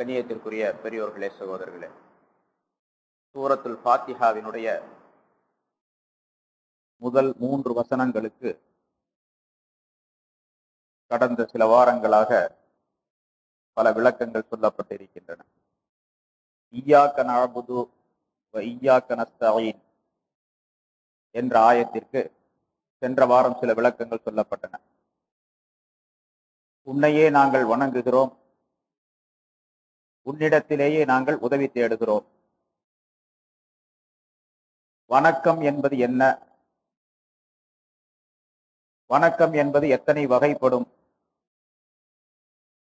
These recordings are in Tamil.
கண்ணியத்திற்குரிய பெரியோர்களே சகோதரர்களே சூரத்துல் ஃபாத்திஹாவினுடைய முதல் மூன்று வசனங்களுக்கு கடந்த சில வாரங்களாக பல விளக்கங்கள் சொல்லப்பட்டிருக்கின்றன. ஈயாக்க நஅபுது வ ஈயாக்க நஸ்தஈன் என்ற ஆயத்திற்கு சென்ற வாரம் சில விளக்கங்கள் சொல்லப்பட்டன. உன்னையே நாங்கள் வணங்குகிறோம் உன்னிடத்திலேயே நாங்கள் உதவி தேடுகிறோம். வணக்கம் என்பது என்ன? வணக்கம் என்பது எத்தனை வகைப்படும்?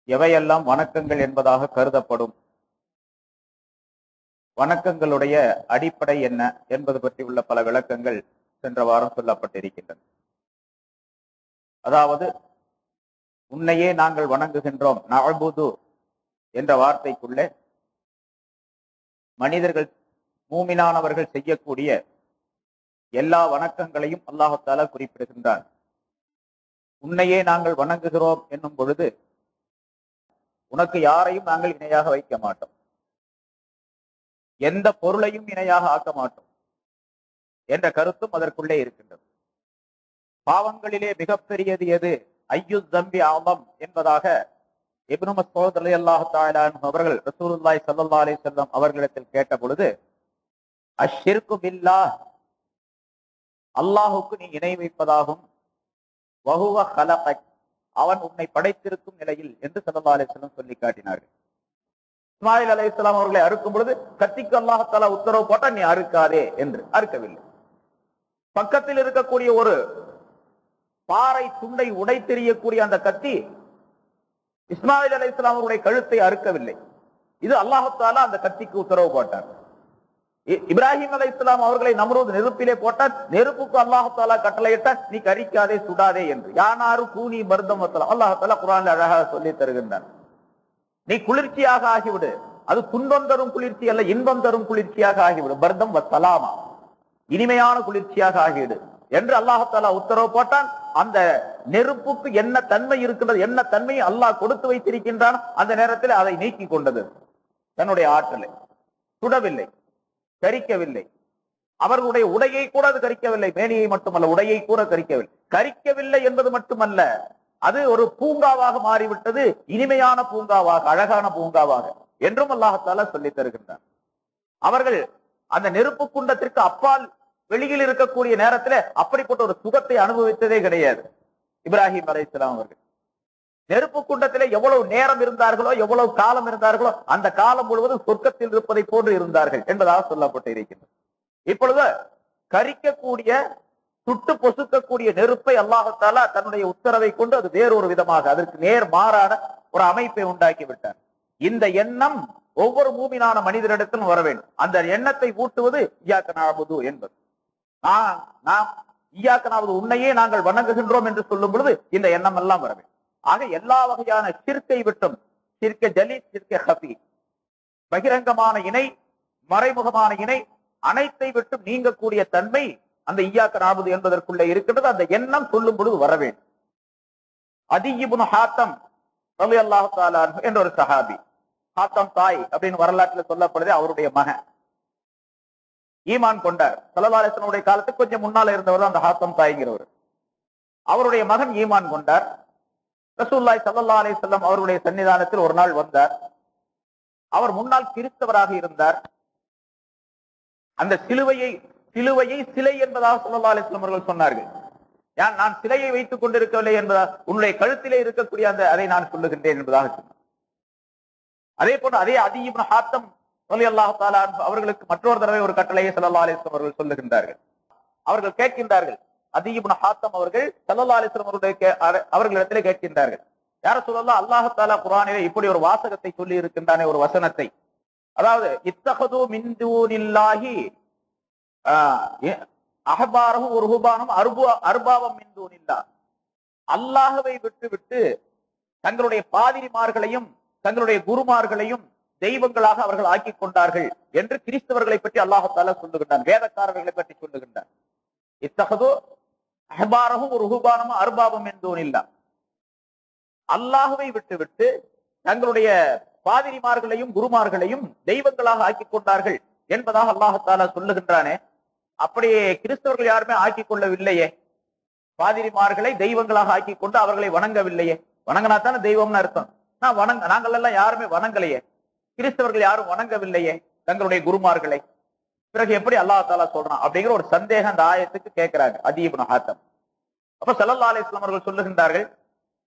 எவையெல்லாம் வணக்கங்கள் என்பதாக கருதப்படும்? வணக்கங்களுடைய அடிப்படை என்ன என்பது பற்றி உள்ள பல விளக்கங்கள் சென்ற வாரம் சொல்லப்பட்டிருக்கின்றன. அதாவது உன்னையே நாங்கள் வணங்குகின்றோம். நஅபுது என்ற வார்த்தைக்குள்ளே மனிதர்கள் மூமினானவர்கள் செய்யக்கூடிய எல்லா வணக்கங்களையும் அல்லாஹால குறிப்பிடுகின்றார் உன்னையே நாங்கள் வணங்குகிறோம் என்னும் பொழுது உனக்கு யாரையும் நாங்கள் இணையாக வைக்க மாட்டோம். எந்த பொருளையும் இணையாக ஆக்க மாட்டோம் என்ற கருத்தும் அதற்குள்ளே இருக்கின்றது. பாவங்களிலே மிகப்பெரியது எது? ஐயு தம்பி ஆமம் என்பதாக இப்னு மஸ்ஊத் அவர்கள் ரசூலுல்லாஹி ஸல்லல்லாஹு அவர்களிடத்தில் கேட்ட பொழுது அஷ்ஷிர்கு பில்லாஹ் நீ இணை வைப்பதாகும். அவன் உன்னை படைத்திருக்கும் நிலையில் என்று சல்லா அலைஹி வஸல்லம் சொல்லி காட்டினார்கள். இஸ்மாயில் அலைஹிஸ்ஸலாம் அவர்களை அறுக்கும் பொழுது கத்திக்கு அல்லாஹ் உத்தரவு போட்டா நீ அறுக்காதே என்று அறுக்கவில்லை. பக்கத்தில் இருக்கக்கூடிய ஒரு பாறை துண்டை உடைத்தெறியக்கூடிய அந்த கத்தி இஸ்மாயில் அலி இஸ்லாம் அவருடைய கழுத்தை அறுக்கவில்லை. இது அல்லாஹாலா அந்த கத்திக்கு உத்தரவு போட்டார். இ- இப்ராஹிம் அலை இஸ்லாம் அவர்களை நம்ரூத் நெருப்பிலே போட்டார். நெருப்புக்கு அல்லாஹாலா கட்டளையிட்ட நீ கரிக்காதே சுடாதே என்று. யானாரு கூனி மருந்தம் அல்லாஹாலா குரான் அழகாக சொல்லி தருகின்றான். நீ குளிர்ச்சியாக ஆகிவிடு. அது துன்பம் தரும் குளிர்ச்சி அல்ல இன்பம் தரும் குளிர்ச்சியாக ஆகிவிடு. பர்தம் வத்தலாமா? இனிமையான குளிர்ச்சியாக ஆகிவிடு. என்று அல்லாஹாலா உத்தரவு போட்டான். அந்த நெருப்புக்கு என்ன தன்மை இருக்கின்றது என்ன தன்மையை அல்லாஹ் கொடுத்து வைத்திருக்கின்றான் அந்த நேரத்தில் அதை நீக்கி கொண்டது. தன்னுடைய ஆற்றலை. சுடவில்லை. கரிக்கவில்லை. அவர்களுடைய உடையை கூட அது கரிக்கவில்லை. மேனியை மட்டுமல்ல உடையை கூட கரிக்கவில்லை. கரிக்கவில்லை என்பது மட்டுமல்ல. அது ஒரு பூங்காவாக மாறிவிட்டது. இனிமையான பூங்காவாக அழகான பூங்காவாக என்றும் அல்லாஹத்தால சொல்லித் தருகின்றார் அவர்கள் அந்த நெருப்பு குண்டத்திற்கு அப்பால் வெளியில் இருக்கக்கூடிய நேரத்துல அப்படிப்பட்ட ஒரு சுகத்தை அனுபவித்ததே கிடையாது. இப்ராஹிம் அலைஹிஸ்ஸலாம் அவர்கள். நெருப்பு குண்டத்திலே எவ்வளவு நேரம் இருந்தார்களோ எவ்வளவு காலம் இருந்தார்களோ அந்த காலம் முழுவதும் சொர்க்கத்தில் இருப்பதை போன்று இருந்தார்கள் என்பதாக சொல்லப்பட்டு இருக்கின்றது இப்பொழுது கரிக்கக்கூடிய சுட்டு பொசுக்கக்கூடிய நெருப்பை அல்லாஹத்தாலா தன்னுடைய உத்தரவை கொண்டு அது வேறொரு விதமாக அதற்கு நேர் மாறான ஒரு அமைப்பை உண்டாக்கி விட்டார் இந்த எண்ணம் ஒவ்வொரு மூமினான மனிதரிடத்திலும் வர வேண்டும். அந்த எண்ணத்தை ஊட்டுவது என்பது. நான் நாம் ஈயாக்கனாவது உன்னையே நாங்கள் வணங்குகின்றோம் என்று சொல்லும் பொழுது இந்த எண்ணம் எல்லாம் வர வேண்டும். ஆக எல்லா வகையான சிற்கை விட்டும் சிற்க ஜலி சிற்க ஹபி பகிரங்கமான இணை மறைமுகமான இணை அனைத்தை விட்டும் நீங்கக்கூடிய தன்மை அந்த ஈயாக்க நாபுது என்பதற்குள்ளே இருக்கின்றது. அந்த எண்ணம் சொல்லும் பொழுது வர வேண்டும். அதியிபுன் ஹாத்தம் ரவி அல்லாஹு என்ற ஒரு சஹாபி. ஹாத்தம் தாய் அப்படின்னு வரலாற்றுல சொல்லப்படுது அவருடைய மகன். ஈமான் கொண்டார். சலதாலேசனுடைய காலத்துக்கு கொஞ்சம் முன்னால இருந்தவர் அந்த ஹாத்தம் தாய்ங்கிறவர் அவருடைய மகன் ஈமான் கொண்டார். ரசூல்லாய் சல்லா அலைஹி செல்லம் அவருடைய சன்னிதானத்தில் ஒரு நாள் வந்தார். அவர் முன்னால் கிறிஸ்தவராக இருந்தார். அந்த சிலுவையை சிலுவையை சிலை என்பதாக சல்லல்லா அலிஸ்லம் அவர்கள் சொன்னார்கள். யார் நான் சிலையை வைத்துக் கொண்டிருக்கவில்லை என்பதா உன்னுடைய கழுத்திலே இருக்கக்கூடிய அந்த அதை நான் சொல்லுகின்றேன் என்பதாக சொன்னார். அதே போன்று அதே அதிகம் ஹாத்தம் சொல்லி அல்லாஹாலா அவர்களுக்கு மற்றொரு தடவை ஒரு கட்டளையை சல்லா அலிஸ்லம் அவர்கள் சொல்லுகின்றார்கள். அவர்கள் கேட்கின்றார்கள் அதிகம் ஹாத்தம் அவர்கள் சல்லா அலிஸ்லம் அவருடைய கே- அவர்களிடத்திலே கேட்கின்றார்கள். யார சொல்லலாம் அல்லாஹாலா குரானிலே இப்படி ஒரு வாசகத்தை சொல்லி இருக்கின்றானே ஒரு வசனத்தை. அதாவது இத்தகது மின்தூனில்லாஹி அகபாரமும் ஒரு ஹுபானும் அருபா அருபாவம் மிந்தூனில்லா அல்லாஹவை விட்டு விட்டு தங்களுடைய பாதிரிமார்களையும் தங்களுடைய குருமார்களையும் தெய்வங்களாக அவர்கள் ஆக்கி கொண்டார்கள் என்று கிறிஸ்தவர்களை பற்றி அல்லாஹால சொல்லுகின்றான். வேதக்காரர்களை பற்றி சொல்லுகின்றான். இத்தகதோ அஹபாரமும் ஒரு ஹுபானமும் அருபாவம் மின்தூனில்லா அல்லாஹுவை விட்டு விட்டு தங்களுடைய பாதிரிமார்களையும் குருமார்களையும் தெய்வங்களாக ஆக்கி கொண்டார்கள் என்பதாக அல்லாஹால சொல்லுகின்றானே. அப்படியே கிறிஸ்தவர்கள் யாருமே ஆக்கி கொள்ளவில்லையே பாதிரிமார்களை தெய்வங்களாக ஆக்கி கொண்டு அவர்களை வணங்கவில்லையே. வணங்கினா தானே தெய்வம்னு அர்த்தம். நான் வணங்க நாங்கள் எல்லாம் யாருமே வணங்கலையே. கிறிஸ்தவர்கள் யாரும் வணங்கவில்லையே தங்களுடைய குருமார்களை. பிறகு எப்படி அல்லா தாலா சொல்றான்? அப்படிங்கிற ஒரு சந்தேகம் அந்த ஆயத்துக்கு கேட்கிறாங்க. அதீபன் ஹாத்தம். அப்ப சல்லல்லா அலிஸ்லாம் அவர்கள் சொல்லுகின்றார்கள்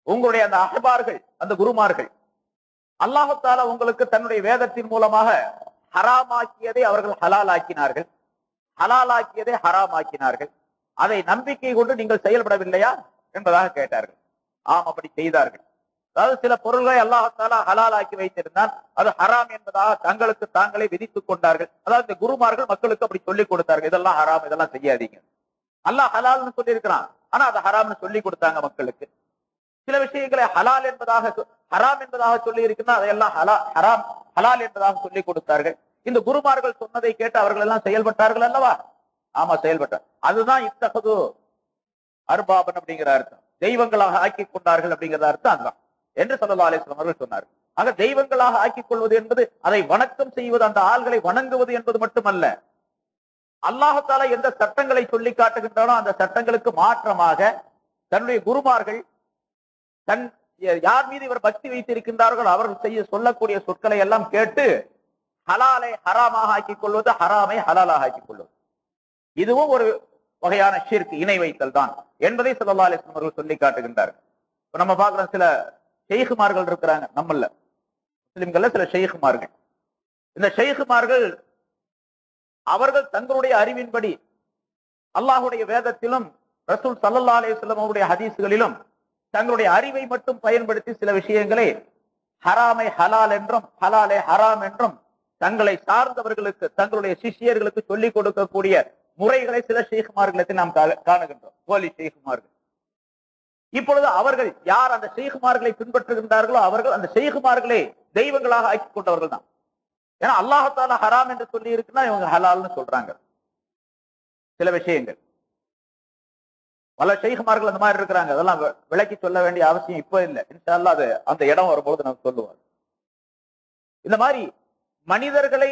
உங்களுடைய அந்த அகபார்கள் அந்த குருமார்கள் அல்லாஹால உங்களுக்கு தன்னுடைய வேதத்தின் மூலமாக ஹராமாக்கியதை அவர்கள் ஹலால் ஆக்கினார்கள் ஹலால் ஆக்கியதை அதை நம்பிக்கை கொண்டு நீங்கள் செயல்படவில்லையா? என்பதாக கேட்டார்கள். ஆம் அப்படி செய்தார்கள். அதாவது சில பொருள்களை அல்லாஹாலா ஹலால் ஆக்கி வைத்திருந்தால் அது ஹராம் என்பதாக தங்களுக்கு தாங்களே விதித்துக் கொண்டார்கள். அதாவது இந்த குருமார்கள் மக்களுக்கு அப்படி சொல்லிக் கொடுத்தார்கள். இதெல்லாம் ஹராம் இதெல்லாம் செய்யாதீங்க. அல்லாஹ் ஹலால்னு சொல்லி இருக்கிறான் ஆனா அது ஹராம்னு சொல்லி கொடுத்தாங்க மக்களுக்கு. சில விஷயங்களை ஹலால் என்பதாக ஹராம் என்பதாக சொல்லி இருக்குன்னா அதையெல்லாம் ஹலா ஹராம் ஹலால் என்பதாக சொல்லி கொடுத்தார்கள். இந்த குருமார்கள் சொன்னதை கேட்டு அவர்கள் எல்லாம் செயல்பட்டார்கள் அல்லவா? ஆமா செயல்பட்டார். அதுதான் இத்தகது அர்பாபன் அப்படிங்கிற அர்த்தம். தெய்வங்களாக ஆக்கி கொண்டார்கள் அப்படிங்கிறத அர்த்தம் அதுதான். என்று சொல்லலா அலிஸ்லாம் அவர்கள் சொன்னார் ஆக தெய்வங்களாக ஆக்கிக் கொள்வது என்பது அதை வணக்கம் செய்வது அந்த ஆள்களை வணங்குவது என்பது மட்டுமல்ல. அல்லாஹால எந்த சட்டங்களை சொல்லி காட்டுகின்றனோ அந்த சட்டங்களுக்கு மாற்றமாக தன்னுடைய குருமார்கள் தன் யார் மீது இவர் பக்தி வைத்திருக்கின்றார்கள் அவர்கள் செய்ய சொல்லக்கூடிய சொற்களை எல்லாம் கேட்டு ஹலாலை ஹராமாக ஆக்கிக் கொள்வது ஹராமை ஹலாலாக ஆக்கிக் கொள்வது. இதுவும் ஒரு வகையான ஷிர்க் இணை வைத்தல் தான் என்பதை சல்லா அலிஸ்லாம் அவர்கள் சொல்லி காட்டுகின்றார்கள். நம்ம பார்க்கிறோம் சில ஷெய்குமார்கள் இருக்கிறாங்க நம்மள முஸ்லிம்கள்ல சில ஷெய்குமார்கள். இந்த ஷெய்குமார்கள் அவர்கள் தங்களுடைய அறிவின்படி அல்லாஹுடைய வேதத்திலும் ரசூல் சல்லல்லா அலிஸ்லம் அவருடைய ஹதீஸ்களிலும் தங்களுடைய அறிவை மட்டும் பயன்படுத்தி சில விஷயங்களை ஹராமை ஹலால் என்றும் ஹலாலை ஹராம் என்றும் தங்களை சார்ந்தவர்களுக்கு தங்களுடைய சிஷியர்களுக்கு சொல்லிக் கொடுக்கக்கூடிய முறைகளை சில ஷேகுமார்களை நாம் காணுகின்றோம். போலி ஷேகுமார்கள் இப்பொழுது அவர்கள் யார் அந்த செய்குமார்களை பின்பற்றுகின்றார்களோ அவர்கள் அந்த ஷேகுமார்களை தெய்வங்களாக ஆக்கி கொண்டவர்கள் தான். ஏன்னா அல்லாஹத்தால ஹராம் என்று சொல்லி இருக்குன்னா இவங்க ஹலால்னு சொல்றாங்க. சில விஷயங்கள். பல செய்குமார்கள் அந்த மாதிரி இருக்கிறாங்க. அதெல்லாம் விளக்கி சொல்ல வேண்டிய அவசியம் இப்ப இல்லை. இன்ஷால்லா அது அந்த இடம் வரும்போது நம்ம சொல்லுவார். இந்த மாதிரி மனிதர்களை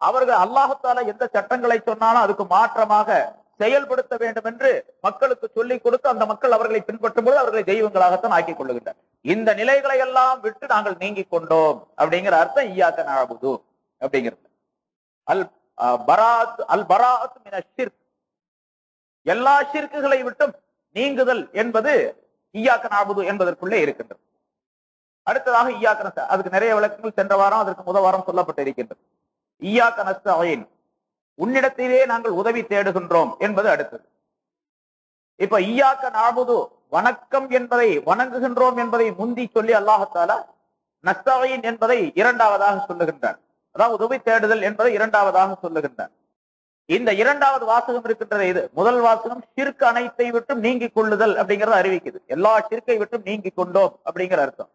அவர்கள் அல்லாஹத்தால எந்த சட்டங்களை சொன்னாலும் அதுக்கு மாற்றமாக செயல்படுத்த வேண்டும் என்று மக்களுக்கு சொல்லிக் கொடுத்து அந்த மக்கள் அவர்களை பின்பற்றும் போது அவர்களை தெய்வங்களாகத்தான் ஆக்கிக் கொள்ளுகின்றனர். இந்த நிலைகளை எல்லாம் விட்டு நாங்கள் நீங்கிக் கொண்டோம் அப்படிங்கிற அர்த்தம் ஈயாக்க நாபுது அப்படிங்கிறது. அல் பராத் அல் பராத் ஷிர்க். எல்லா சிற்குகளை விட்டும் நீங்குதல் என்பது ஈயாக்க நாபுது என்பதற்குள்ளே இருக்கின்றது. அடுத்ததாக ஈயாக்கன அதுக்கு நிறைய விளக்கங்கள் சென்ற வாரம் அதற்கு முத வாரம் சொல்லப்பட்டு இருக்கின்றது ஈயாக்கன உன்னிடத்திலே நாங்கள் உதவி தேடுகின்றோம் என்பது அடுத்தது. இப்ப ஈயாக்க நாபுது வணக்கம் என்பதை வணங்குகின்றோம் என்பதை முந்தி சொல்லி அல்லாஹத்தால நஸ்தீன் என்பதை இரண்டாவதாக சொல்லுகின்றார் அதாவது உதவி தேடுதல் என்பதை இரண்டாவதாக சொல்லுகின்றார் இந்த இரண்டாவது வாசகம் இருக்கின்றது இது. முதல் வாசகம் சிற்கு அனைத்தை விட்டும் நீங்கிக் கொள்ளுதல் அப்படிங்கறத அறிவிக்குது. எல்லா சிற்கை விட்டும் நீங்கிக் கொண்டோம் அப்படிங்கிற அர்த்தம்.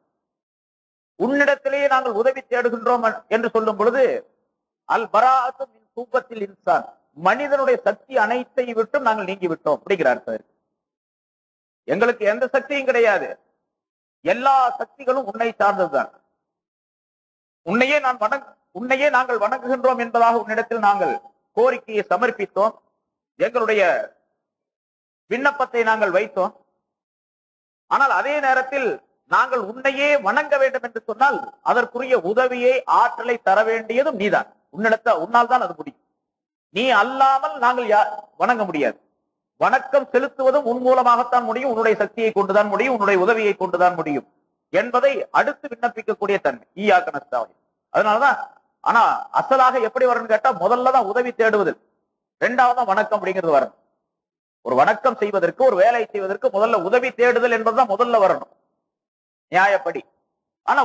உன்னிடத்திலேயே நாங்கள் உதவி தேடுகின்றோம் என்று சொல்லும் பொழுது அல் பராத்தும் தூக்கத்தில் இன்சான் மனிதனுடைய சக்தி அனைத்தை விட்டும் நாங்கள் நீங்கிவிட்டோம். அப்படிங்கிறார் அப்படிங்கிற அர்த்தம் எங்களுக்கு எந்த சக்தியும் கிடையாது. எல்லா சக்திகளும் உன்னை சார்ந்ததுதான். உன்னையே நான் வணங் உன்னையே நாங்கள் வணங்குகின்றோம் என்பதாக உன்னிடத்தில் நாங்கள் கோரிக்கையை சமர்ப்பித்தோம். எங்களுடைய விண்ணப்பத்தை நாங்கள் வைத்தோம். ஆனால் அதே நேரத்தில் நாங்கள் உன்னையே வணங்க வேண்டும் என்று சொன்னால் அதற்குரிய உதவியை ஆற்றலை தர வேண்டியதும் நீதான். உன்னிடத்த உன்னால் தான் அது முடியும். நீ அல்லாமல் நாங்கள் வணங்க முடியாது. வணக்கம் செலுத்துவதும் உன் மூலமாகத்தான் முடியும். உன்னுடைய சக்தியை கொண்டுதான் முடியும். உன்னுடைய உதவியை கொண்டுதான் முடியும். என்பதை அடுத்து விண்ணப்பிக்கக்கூடிய தன்மை. ஈயாக்கனஸ்தாவை அதனாலதான் ஆனா அசலாக எப்படி வரும்னு கேட்டா முதல்ல தான் உதவி தேடுவது ரெண்டாவது வணக்கம் அப்படிங்கிறது வரணும். ஒரு வணக்கம் செய்வதற்கு ஒரு வேலை செய்வதற்கு முதல்ல உதவி தேடுதல் என்பதுதான் முதல்ல வரணும். நியாயப்படி. ஆனா